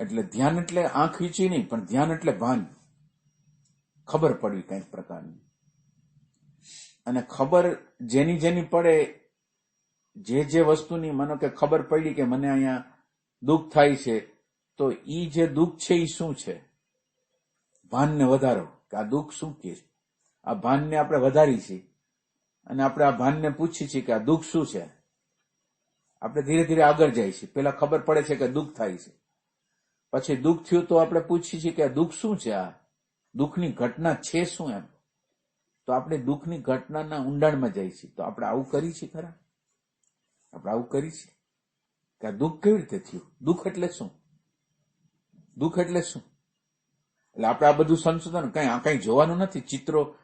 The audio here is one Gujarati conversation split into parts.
એટલે ધ્યાન એટલે આંખ ખીચી નહીં, પણ ધ્યાન એટલે ભાન. ખબર પડવી કંઈક પ્રકારની. અને ખબર જેની જેની પડે, જે જે વસ્તુની માનો કે ખબર પડી કે મને અહીંયા દુઃખ થાય છે, તો ઈ જે દુઃખ છે એ શું છે? ભાનને વધારો. કે આ દુઃખ શું કે આ ભાનને આપણે વધારી છીએ અને આપણે આ ભાનને પૂછીએ છીએ કે આ દુઃખ શું છે? આપણે ધીરે ધીરે આગળ જાય છે. પેલા ખબર પડે છે કે દુઃખ થાય છે. પછી દુઃખ થયું તો આપણે પૂછીએ છીએ કે દુઃખ શું છે આ? દુઃખની ઘટના છે શું એમ? તો આપણે દુઃખની ઘટનાના ઊંડાણમાં જઈએ છીએ. તો આપણે આવું કરી છીએ ખરા? આપણે આવું કરી છીએ? કે આ દુઃખ કેવી રીતે થયું? દુઃખ એટલે શું? દુઃખ એટલે શું? એટલે આપણે આ બધું સંશોધન કઈ આ કઈ જોવાનું નથી. ચિત્રો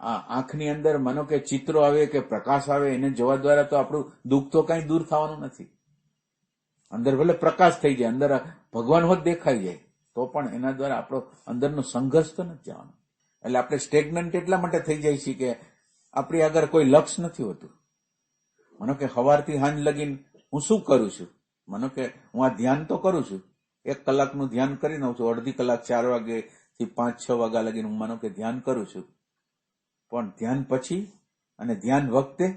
આંખની અંદર માનો કે ચિત્રો આવે કે પ્રકાશ આવે એને જોવા દ્વારા તો આપણું દુઃખ તો કઈ દૂર થવાનું નથી. અંદર ભલે પ્રકાશ થઈ જાય, અંદર ભગવાન હોત દેખાઈ જાય, તો પણ એના દ્વારા આપણો અંદરનો સંઘર્ષ તો નથી જવાનો. એટલે આપણે સ્ટેગ્નન્ટ એટલા માટે થઈ જાય છીએ કે આપણી આગળ કોઈ લક્ષ નથી હોતું. માનો કે સવારથી હાંજ લગીને હું શું કરું છું? માનો કે હું આ ધ્યાન તો કરું છું. એક કલાકનું ધ્યાન કરી દઉં છું, અડધી કલાક ચાર વાગે થી પાંચ છ વાગ્યા લગીને હું માનો કે ધ્યાન કરું છું. પણ ધ્યાન પછી અને ધ્યાન વખતે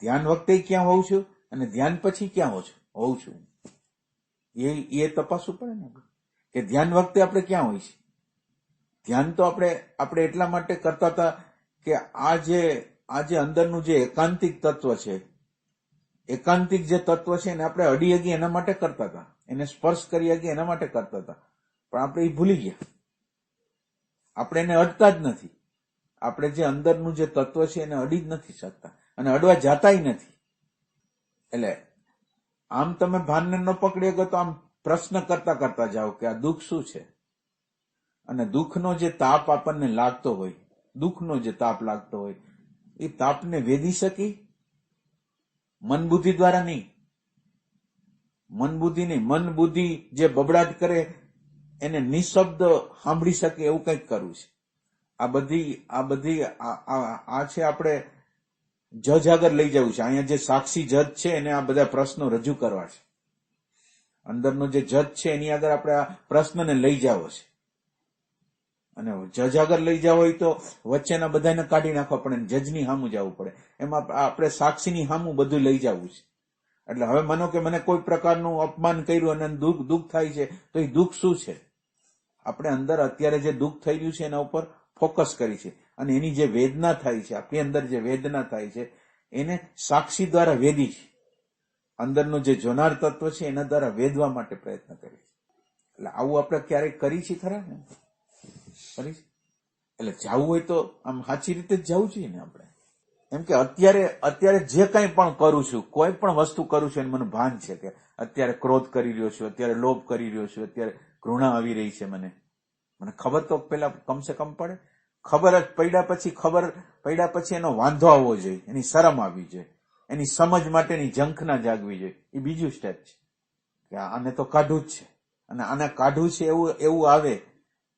ધ્યાન વખતે ક્યાં હોઉં છું અને ધ્યાન પછી ક્યાં હોઉં છું? હોઉં છું. એ એ તપાસવું પડે ને કે ધ્યાન વખતે આપણે ક્યાં હોય છે ધ્યાન તો આપણે આપણે એટલા માટે કરતા હતા કે આ જે આ જે અંદરનું જે એકાંતિક તત્વ છે, એકાંતિક જે તત્વ છે એને આપણે અડી હગી એના માટે કરતા હતા. એને સ્પર્શ કરી હગી એના માટે કરતા હતા. પણ આપણે એ ભૂલી ગયા. આપણે એને અડતા જ નથી. આપણે જે અંદરનું જે તત્વ છે એને અડી જ નથી શકતા. અને અડવા જાતાય નથી. એટલે આમ તમે ભાનને ન પકડી ગયો તો આમ પ્રશ્ન કરતા કરતા જાઓ કે આ દુઃખ શું છે? અને દુઃખનો જે તાપ આપણને લાગતો હોય, દુઃખનો જે તાપ લાગતો હોય, એ તાપને વેધી શકી? મન બુદ્ધિ દ્વારા નહીં. મન બુદ્ધિ નહીં મન બુદ્ધિ જે બબડાટ કરે, એને નિશબ્દ સાંભળી શકે એવું કંઈક કરવું છે. આ બધી આ બધી આ- છે આપણે જજ આગળ લઈ જવું છે. અહીંયા જે સાક્ષી જજ છે, એને આ બધા પ્રશ્નો રજૂ કરવા છે. અંદરનો જે જજ છે, એની આગળ આપણે આ પ્રશ્નને લઈ જાવો છે. અને જજ આગળ લઈ જાવ હોય તો વચ્ચેના બધાને કાઢી નાખવા પડે જજની સામું જવું પડે. એમાં આપણે સાક્ષીની સામું બધું લઈ જવું છે. એટલે હવે માનો કે મને કોઈ પ્રકારનું અપમાન કર્યું અને દુઃખ દુઃખ થાય છે, તો એ દુઃખ શું છે? આપણે અંદર અત્યારે જે દુઃખ થઈ રહ્યું છે એના ઉપર ફોકસ કરી છે. અને એની જે વેદના થાય છે, આપણી અંદર જે વેદના થાય છે, એને સાક્ષી દ્વારા વેદી છે. અંદરનું જે જોનાર તત્વ છે, એના દ્વારા વેદવા માટે પ્રયત્ન કરે છે. એટલે આવું આપણે ક્યારેક કરી છે ખરા ને? કરી એટલે જવું હોય તો આમ સાચી રીતે જ જવું જોઈએ ને આપણે. એમ કે અત્યારે અત્યારે જે કંઈ પણ કરું છું, કોઈ પણ વસ્તુ કરું છું, એનું મને ભાન છે કે અત્યારે ક્રોધ કરી રહ્યો છું, અત્યારે લોભ કરી રહ્યો છું, અત્યારે ઘૃણા આવી રહી છે મને. મને ખબર તો પેલા કમસે કમ પડે. ખબર જ પડ્યા પછી ખબર પડ્યા પછી એનો વાંધો આવવો જોઈએ. એની શરમ આવવી જોઈએ. એની સમજ માટેની ઝંખના જાગવી જોઈએ. એ બીજું સ્ટેપ છે. કે આને તો કાઢવું જ છે. અને આને કાઢવું છે એવું એવું આવે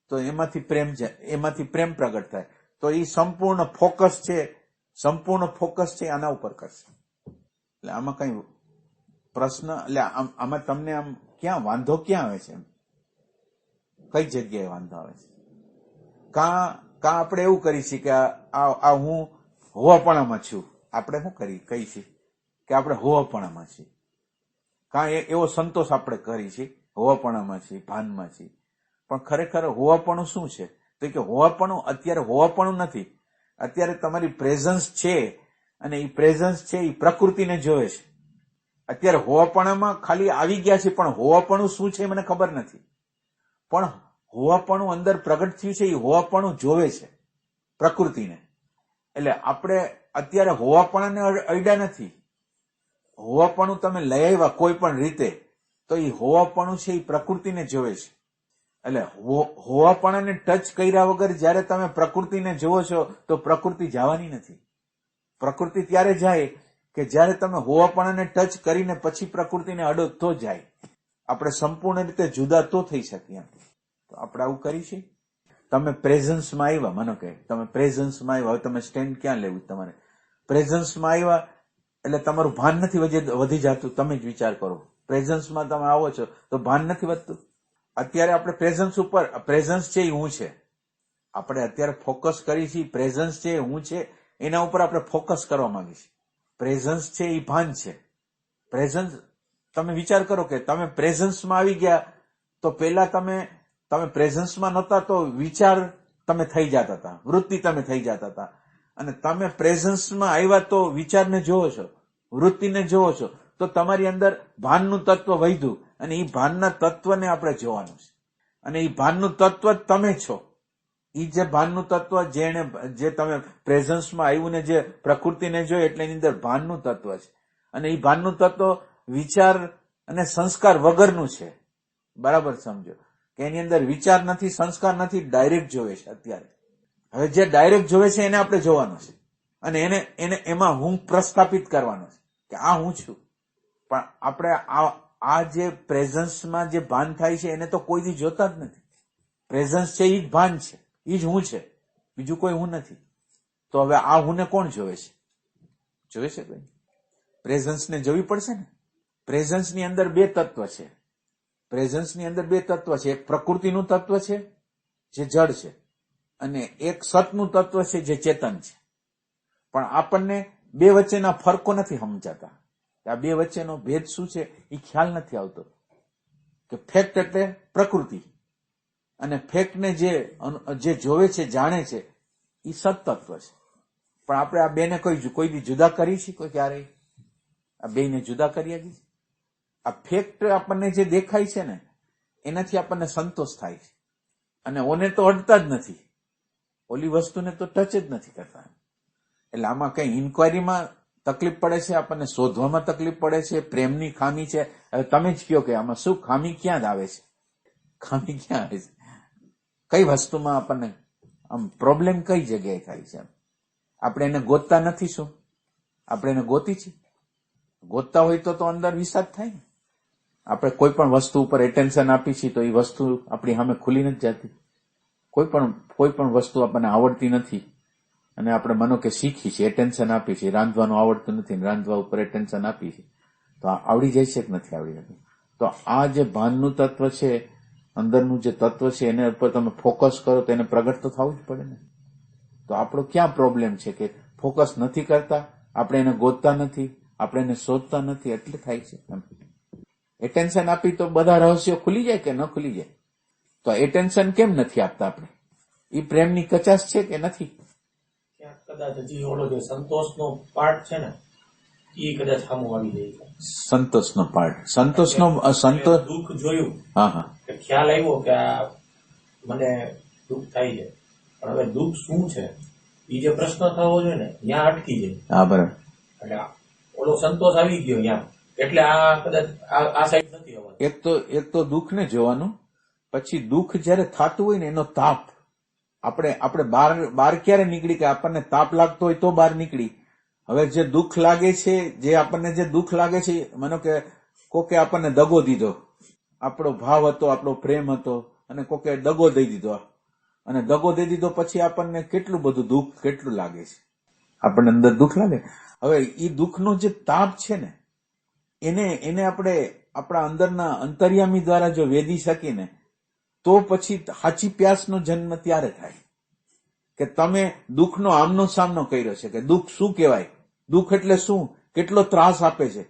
તો એમાંથી પ્રેમ એમાંથી પ્રેમ પ્રગટ થાય. તો એ સંપૂર્ણ ફોકસ છે, સંપૂર્ણ ફોકસ છે આના ઉપર કરશે. એટલે આમાં કઈ પ્રશ્ન, એટલે આમાં તમને આમ ક્યાં વાંધો ક્યાં આવે છે એમ? કઈ જગ્યાએ વાંધો આવે છે? કાં કાં આપણે એવું કરી છીએ કે આ હું હોવાપણામાં છું? આપણે શું કરી, કહી છીએ કે આપણે હોવાપણામાં છીએ. કાં એવો સંતોષ આપણે કરી છીએ હોવાપણામાં છીએ, ભાનમાં છીએ. પણ ખરેખર હોવાપણું શું છે? તો કે હોવાપણું અત્યારે હોવાપણું નથી. અત્યારે તમારી પ્રેઝન્સ છે અને એ પ્રેઝન્સ છે એ પ્રકૃતિને જોવે છે. અત્યારે હોવાપણામાં ખાલી આવી ગયા છે, પણ હોવાપણું શું છે મને ખબર નથી. પણ હોવાપણું અંદર પ્રગટ થયું છે, એ હોવાપણું જોવે છે પ્રકૃતિને. એટલે આપણે અત્યારે હોવાપણાને અડ- અડ્યા નથી. હોવાપણું તમે લઈ આવ્યા કોઈ પણ રીતે, તો એ હોવાપણું છે, એ પ્રકૃતિને જોવે છે. એટલે હોવાપણાને ટચ કર્યા વગર જ્યારે તમે પ્રકૃતિને જોવો છો, તો પ્રકૃતિ જવાની નથી. પ્રકૃતિ ત્યારે જાય કે જ્યારે તમે હોવાપણાને ટચ કરીને પછી પ્રકૃતિને અડો તો જાય. આપણે સંપૂર્ણ રીતે જુદા તો થઈ શકીએ. તો આપણે આવું કરી છે? તમે પ્રેઝન્સમાં આવ્યા, મને કે તમે પ્રેઝન્સમાં આવ્યા, હવે તમે સ્ટેન્ડ ક્યાં લેવું તમારે? પ્રેઝન્સમાં આવ્યા એટલે તમારું ભાન નથી વધી જતું, તમે જ વિચાર કરો. પ્રેઝન્સમાં તમે આવો છો, તો ભાન નથી વધતું? અત્યારે આપણે પ્રેઝન્સ ઉપર પ્રેઝન્સ છે એ હું છે. આપણે અત્યારે ફોકસ કરી છીએ, પ્રેઝન્સ છે હું છે, એના ઉપર આપણે ફોકસ કરવા માંગીએ છીએ. પ્રેઝન્સ છે એ ભાન છે. પ્રેઝન્સ, તમે વિચાર કરો કે તમે પ્રેઝન્સમાં આવી ગયા, તો પેલા તમે તમે પ્રેઝન્સમાં નહોતા તો વિચાર તમે થઈ જતા હતા વૃત્તિ તમે થઈ જતા હતા અને તમે પ્રેઝન્સમાં આવ્યા તો વિચારને જોવો છો, વૃત્તિને જોવો છો, તો તમારી અંદર ભાનનું તત્વ વધ્યું અને એ ભાનના તત્વને આપણે જોવાનું છે. અને એ ભાનનું તત્વ તમે છો. એ જે ભાનનું તત્વ જેને જે તમે પ્રેઝન્સમાં આવ્યું ને જે પ્રકૃતિને જોઈ એટલે એની અંદર ભાનનું તત્વ છે. અને એ ભાનનું તત્વ વિચાર અને સંસ્કાર વગરનું છે. બરાબર સમજો? કે એની અંદર વિચાર નથી, સંસ્કાર નથી ડાયરેક્ટ જોવે છે અત્યારે. હવે જે ડાયરેક્ટ જોવે છે એને આપણે જોવાનું છે. અને એને એને એમાં હું પ્રસ્થાપિત કરવાનો છે કે આ હું છું. પણ આપણે આ આ જે પ્રેઝન્સમાં જે ભાન થાય છે એને તો કોઈ દી જોતા જ નથી. પ્રેઝન્સ છે એ જ ભાન છે એ જ હું છે. બીજું કોઈ હું નથી. તો હવે આ હુંને કોણ જોવે છે? જોવે છે કોઈ પ્રેઝન્સને જોવી પડશે ને? પ્રેઝન્સની અંદર બે તત્વ છે. પ્રેઝન્સની અંદર બે તત્વ છે. એક પ્રકૃતિનું તત્વ છે, જે જળ છે. અને એક સતનું તત્વ છે, જે ચેતન છે. પણ આપણને બે વચ્ચેના ફરકો નથી સમજાતા. આ બે વચ્ચેનો ભેદ શું છે એ ખ્યાલ નથી આવતો. કે ફેક્ટ એટલે પ્રકૃતિ. અને ફેક્ટને જે જે જોવે છે, જાણે છે એ સતત્વ છે. પણ આપણે આ બેને કોઈ કોઈ બી જુદા કરી છે કોઈ ક્યારેય? આ બેને જુદા કરી હતી આ ફેક્ટ આપણને જે દેખાય છે ને, એનાથી આપણને સંતોષ થાય છે. અને ઓને તો અડતા જ નથી. ઓલી વસ્તુને તો ટચ જ નથી કરતા. એટલે આમાં કઈ ઇન્કવાયરીમાં તકલીફ પડે છે? આપણને શોધવામાં તકલીફ પડે છે? પ્રેમની ખામી છે? હવે તમે જ કહો કે આમાં શું ખામી ક્યાં જ આવે છે? ખામી ક્યાં આવે છે? કઈ વસ્તુમાં આપણને આમ પ્રોબ્લેમ કઈ જગ્યાએ થાય છે આપણે એને ગોતતા નથી શું? આપણે એને ગોતી છે? ગોતતા હોય તો અંદર વિષાદ થાય ને? આપણે કોઈ પણ વસ્તુ ઉપર એટેન્શન આપી છીએ તો એ વસ્તુ આપણી સામે ખુલી નથી જતી. કોઈ પણ કોઈ પણ વસ્તુ આપણને આવડતી નથી. અને આપણે માનો કે શીખી છે એટેન્શન આપી છે રાંધવાનું આવડતું નથી રાંધવા ઉપર એટેન્શન આપી છે તો આવડી જાય છે કે નથી આવડી જતી? તો આ જે ભાનનું તત્વ છે, અંદરનું જે તત્વ છે, એને ઉપર તમે ફોકસ કરો તો એને પ્રગટ તો થવું જ પડે ને. તો આપણો ક્યાં પ્રોબ્લેમ છે કે ફોકસ નથી કરતા? આપણે એને ગોતતા નથી. આપણે એને શોધતા નથી. એટલે થાય છે એમ. એટેન્શન આપી તો બધા રહસ્યો ખુલી જાય કે ન ખુલી જાય? તો એટેન્શન કેમ નથી આપતા આપણે? એ પ્રેમની કચાશ છે કે નથી? કદાચ હજી ઓલો જે સંતોષનો પાર્ટ છે ને એ કદાચ સામું આવી જાય સંતોષનો પાર્ટ સંતોષનો સંતોષ દુઃખ જોયું. હા હા. ખ્યાલ આવ્યો કે આ મને દુઃખ થાય છે. પણ હવે દુઃખ શું છે? એ જે પ્રશ્ન થવો જોઈએ ને ત્યાં અટકી જાય. હા બરાબર. એટલે ઓલો સંતોષ આવી ગયો ત્યાં એટલે આ કદાચ આ સાઈડ નથી આવવાનું. એક તો એક તો દુઃખને જોવાનું, પછી દુઃખ જયારે થતું હોય ને એનો તાપ. આપણે આપણે બહાર બહાર ક્યારે નીકળી કે આપણને તાપ લાગતો હોય તો બહાર નીકળી. હવે જે દુઃખ લાગે છે, જે આપણને જે દુઃખ લાગે છે, માનો કે કોકે આપણને દગો દીધો. આપણો ભાવ હતો, આપણો પ્રેમ હતો, અને કોકે દગો દઈ દીધો. અને દગો દઈ દીધો પછી આપણને કેટલું બધું દુઃખ, કેટલું લાગે છે? આપણને અંદર દુઃખ લાગે. હવે એ દુઃખનો જે તાપ છે ને એને એને આપણે આપણા અંદરના અંતર્યામી દ્વારા જો વેદી શકીને, તો પછી સાચી પ્યાસનો જન્મ ત્યારે થાય. કે તમે દુઃખનો આમનો સામનો કર્યો છે કે દુઃખ શું કહેવાય? દુઃખ એટલે શું? કેટલો ત્રાસ આપે છે?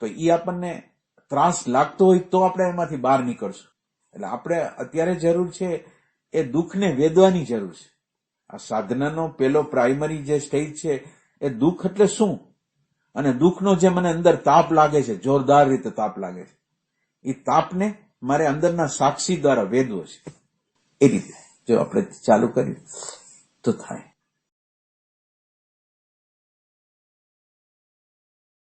તો એ આપણને ત્રાસ લાગતો હોય તો આપણે એમાંથી બહાર નીકળશું. એટલે આપણે અત્યારે જરૂર છે એ દુઃખને વેદવાની જરૂર છે. આ સાધનાનો પેલો પ્રાઇમરી જે સ્ટેજ છે, એ દુઃખ એટલે શું? અને દુઃખનો જે મને અંદર તાપ લાગે છે, જોરદાર રીતે તાપ લાગે છે, એ તાપને મારે અંદરના સાક્ષી દ્વારા વેદવો છે. એ રીતે જો આપણે ચાલુ કરીએ તો થાય.